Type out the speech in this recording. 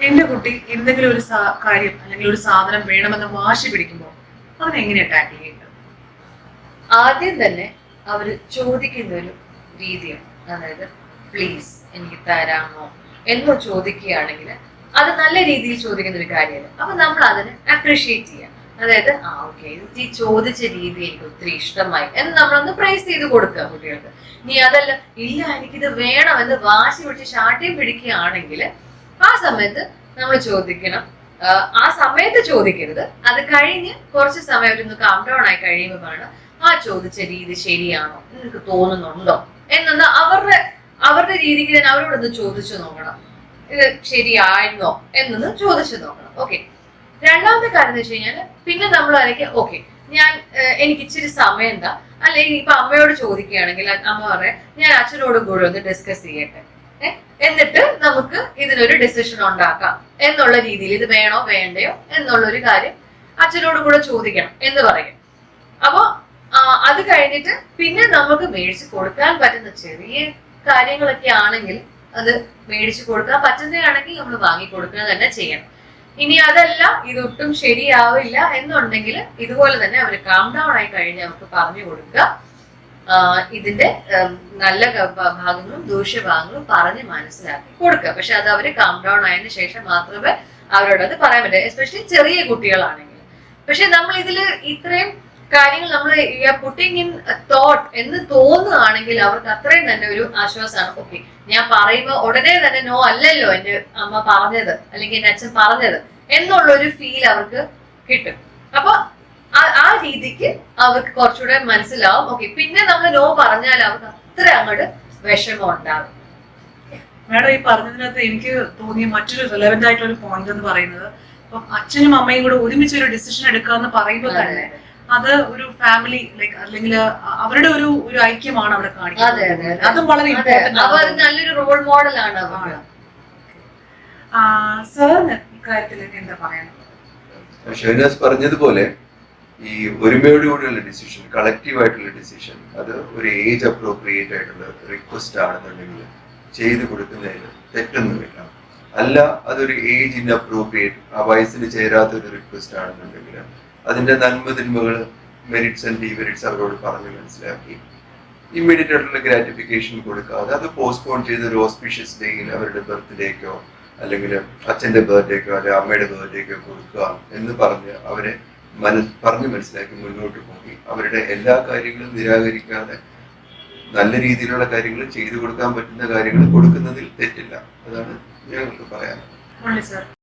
എന്റെ കുട്ടി എന്തെങ്കിലും ഒരു കാര്യം അല്ലെങ്കിൽ ഒരു സാധനം വേണമെന്ന് വാശി പിടിക്കുമ്പോൾ അവനെങ്ങനെ ടാക്കിൾ ചെയ്യുന്നത് ആദ്യം തന്നെ അവർ ചോദിക്കുന്ന ഒരു രീതിയാണ്. അതായത് പ്ലീസ് എനിക്ക് തരാമോ? എന്ന് ചോദിക്കുകയാണെങ്കിൽ അത് നല്ല രീതിയിൽ ചോദിക്കുന്ന ഒരു കാര്യമല്ല അപ്പൊ നമ്മൾ അതിനെ അപ്രീഷിയേറ്റ് ചെയ്യാം. അതായത് ആ ഓക്കെ ഈ ചോദിച്ച രീതി എനിക്ക് ഒത്തിരി ഇഷ്ടമായി എന്ന് നമ്മളൊന്ന് പ്രൈസ് ചെയ്ത് കൊടുക്കുക കുട്ടികൾക്ക്. നീ അതല്ല ഇല്ല എനിക്കിത് വേണം എന്ന് വാശി പിടിച്ച് ശാഠ്യം പിടിക്കുകയാണെങ്കിൽ ആ സമയത്ത് നമ്മൾ ചോദിക്കണം. ആ, സമയത്ത് ചോദിക്കരുത്. അത് കഴിഞ്ഞ് കുറച്ച് സമയം അവരൊന്ന് കാം ഡൗൺ ആയി കഴിയുമ്പോൾ പറയണം ആ ചോദിച്ച രീതി ശരിയാണോ? നിങ്ങൾക്ക് തോന്നുന്നുണ്ടോ? എന്നൊന്ന് അവരുടെ അവരുടെ രീതിക്ക് തന്നെ അവരോടൊന്ന് ചോദിച്ചു നോക്കണം. ഇത് ശരിയായിരുന്നോ എന്നൊന്ന് ചോദിച്ചു നോക്കണം. ഓക്കെ രണ്ടാമത്തെ കാര്യം എന്ന് വെച്ച് കഴിഞ്ഞാൽ പിന്നെ നമ്മൾ അല്ലെങ്കിൽ ഓക്കെ ഞാൻ എനിക്ക് ഇച്ചിരി സമയം എന്താ അല്ലെങ്കിൽ ഇപ്പൊ അമ്മയോട് ചോദിക്കുകയാണെങ്കിൽ അമ്മ പറയാം ഞാൻ അച്ഛനോടും കൂടെ ഒന്ന് ഡിസ്കസ് ചെയ്യട്ടെ? എന്നിട്ട് നമുക്ക് ഇതിനൊരു ഡിസിഷൻ ഉണ്ടാക്കാം. എന്നുള്ള രീതിയിൽ ഇത് വേണോ വേണ്ടയോ എന്നുള്ള ഒരു കാര്യം അച്ഛനോട് കൂടെ ചോദിക്കണം എന്ന് പറയും. അപ്പോൾ അത് കഴിഞ്ഞിട്ട് പിന്നെ നമുക്ക് മേടിച്ച് കൊടുക്കാൻ പറ്റുന്ന ചെറിയ കാര്യങ്ങളൊക്കെ ആണെങ്കിൽ അത് മേടിച്ചു കൊടുക്കാൻ പറ്റുന്നതാണെങ്കിൽ നമ്മൾ വാങ്ങി കൊടുക്കുക തന്നെ ചെയ്യണം. ഇനി അതല്ല ഇതൊട്ടും ശരിയാവില്ല എന്നുണ്ടെങ്കിൽ ഇതുപോലെ തന്നെ അവർ കാം ഡൗൺ ആയി കഴിഞ്ഞ് അവർക്ക് പറഞ്ഞു കൊടുക്കുക. ഇതിന്റെ നല്ല ഭാഗങ്ങളും ദൂഷ്യഭാഗങ്ങളും പറഞ്ഞ് മനസ്സിലാക്കി കൊടുക്കുക. പക്ഷെ അത് അവർ കാം ഡൗൺ ആയതിനു ശേഷം മാത്രമേ അവരോട് അത് പറയാൻ പറ്റൂ. എസ്പെഷ്യലി ചെറിയ കുട്ടികളാണെങ്കിൽ. പക്ഷെ നമ്മൾ ഇതിൽ ഇത്രയും കാര്യങ്ങൾ നമ്മൾ പുട്ടിങ് ഇൻ തോട്ട് എന്ന് തോന്നുകയാണെങ്കിൽ അവർക്ക് അത്രയും തന്നെ ഒരു ആശ്വാസമാണ്. ഓക്കെ ഞാൻ പറയുമ്പോൾ ഉടനെ തന്നെ നോ അല്ലല്ലോ എന്റെ അമ്മ പറഞ്ഞത് അല്ലെങ്കിൽ എന്റെ അച്ഛൻ പറഞ്ഞത് എന്നുള്ള ഒരു ഫീൽ അവർക്ക് കിട്ടും. അപ്പൊ ആ- ആ രീതിക്ക് അവർക്ക് കുറച്ചുകൂടെ മനസ്സിലാവും. ഓക്കെ പിന്നെ നമ്മൾ നോ പറഞ്ഞാൽ അവർക്ക് അത്ര അങ്ങോട്ട് വിഷമം ഉണ്ടാകും മാഡം ഈ പറഞ്ഞതിനകത്ത് എനിക്ക് തോന്നിയ മറ്റൊരു റിലവന്റ് ആയിട്ടുള്ള ഒരു പോയിന്റ് എന്ന് പറയുന്നത് ഇപ്പം അച്ഛനും അമ്മയും കൂടെ ഒരുമിച്ച് ഒരു ഡിസിഷൻ എടുക്കുക എന്ന് പറയുമ്പോൾ തന്നെ അത്. ഒരു ഫാമിലി ലൈക്ക് അല്ലെങ്കിൽ അവരുടെ ഒരു ഒരു ഐക്യമാണ് അവിടെ കാണിക്കുന്നത്. അതെ. അതും വളരെ ഇമ്പോർട്ടന്റ് നല്ലൊരു റോൾ മോഡലാണ് സാറിന് ഇക്കാര്യത്തിൽ എന്താ പറയാനുള്ളത്? ഷഹനാസ് പറഞ്ഞതുപോലെ ഈ ഒരുമയോടുകൂടിയുള്ള ഡിസിഷൻ കളക്റ്റീവായിട്ടുള്ള ഡിസിഷൻ അത് ഒരു ഏജ് അപ്രോപ്രിയേറ്റ് ആയിട്ടുള്ള റിക്വസ്റ്റ് ആണെന്നുണ്ടെങ്കിൽ ചെയ്തു കൊടുക്കുന്നതിൽ തെറ്റൊന്നുമില്ല. അല്ല അതൊരു ഏജ് ഇൻ അപ്രോപ്രിയേറ്റ് ആ വയസ്സിന് ചേരാത്ത ഒരു റിക്വസ്റ്റ് ആണെന്നുണ്ടെങ്കിൽ അതിന്റെ നന്മ തിന്മകൾ മെറിറ്റ്സ് ആൻഡ് ഡിമെറിറ്റ്സ് അവരോട് പറഞ്ഞ് മനസ്സിലാക്കി. ഇമ്മീഡിയറ്റ് ആയിട്ടുള്ള ഗ്രാറ്റിഫിക്കേഷൻ കൊടുക്കാതെ അത് പോസ്റ്റ്പോൺ ചെയ്ത് ഒരു ഓസ്പീഷ്യസ് ഡേയിൽ അവരുടെ ബർത്ത്ഡേക്കോ അല്ലെങ്കിൽ അച്ഛന്റെ ബർത്ത്ഡേക്കോ അല്ലെങ്കിൽ അമ്മയുടെ ബർത്ത്ഡേക്കോ കൊടുക്കുക എന്ന് പറഞ്ഞ് അവരെ മന പറഞ്ഞ് മനസ്സിലാക്കി മുന്നോട്ട് പോയി. അവരുടെ എല്ലാ കാര്യങ്ങളും നിരാകരിക്കാതെ നല്ല രീതിയിലുള്ള കാര്യങ്ങൾ ചെയ്തു കൊടുക്കാൻ പറ്റുന്ന കാര്യങ്ങൾ കൊടുക്കുന്നതിൽ തെറ്റില്ല. അതാണ് ഞങ്ങൾക്ക് പറയാനുള്ളത്.